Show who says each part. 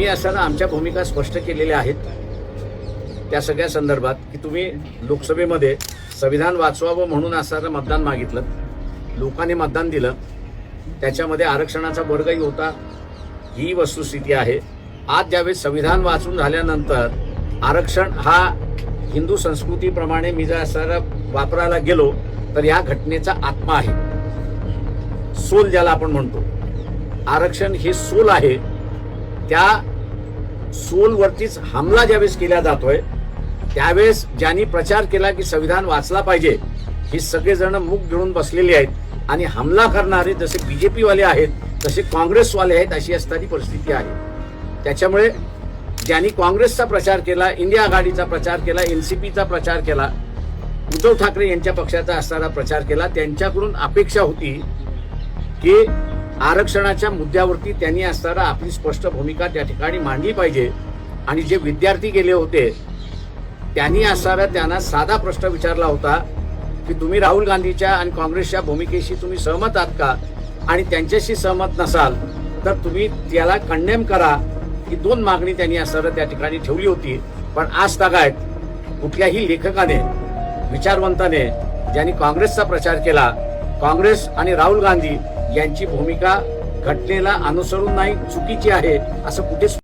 Speaker 1: आम्ही असताना आमच्या भूमिका स्पष्ट केलेल्या आहेत. त्या सगळ्या संदर्भात की तुम्ही लोकसभेमध्ये संविधान वाचवावं म्हणून असताना मतदान मागितलं. लोकांनी मतदान दिलं. त्याच्यामध्ये आरक्षणाचा वर्गही होता. ही वस्तुस्थिती आहे. आज ज्यावेळेस संविधान वाचून झाल्यानंतर आरक्षण हा हिंदू संस्कृतीप्रमाणे मी जर असताना वापरायला गेलो तर या घटनेचा आत्मा आहे. सोल ज्याला आपण म्हणतो. आरक्षण हे सोल आहे. त्या सोलवरतीच हमला ज्यावेळेस केला जातोय त्यावेळेस ज्यांनी प्रचार केला की संविधान वाचला पाहिजे हे सगळेजण मुख घेऊन बसलेली आहेत. आणि हमला करणारे जसे बीजेपी वाले आहेत तसे काँग्रेसवाले आहेत अशी असणारी परिस्थिती आहे. त्याच्यामुळे ज्यांनी काँग्रेसचा प्रचार केला इंडिया आघाडीचा प्रचार केला एन सी पीचा प्रचार केला उद्धव ठाकरे यांच्या पक्षाचा असणारा प्रचार केला त्यांच्याकडून अपेक्षा होती की आरक्षणाच्या मुद्द्यावरती त्यांनी असताना आपली स्पष्ट भूमिका त्या ठिकाणी मांडली पाहिजे. आणि जे विद्यार्थी गेले होते त्यांनी असताना त्यांना साधा प्रश्न विचारला होता की तुम्ही राहुल गांधीच्या आणि काँग्रेसच्या भूमिकेशी तुम्ही सहमत आहात का? आणि त्यांच्याशी सहमत नसाल तर तुम्ही त्याला कंडेम करा. ही दोन मागणी त्यांनी असताना त्या ठिकाणी ठेवली होती. पण आज तागायत कुठल्याही लेखकाने विचारवंताने ज्यांनी काँग्रेसचा प्रचार केला काँग्रेस आणि राहुल गांधी यांची भूमिका घटनेला अनुसरून नाही चुकीची आहे असं कुठेच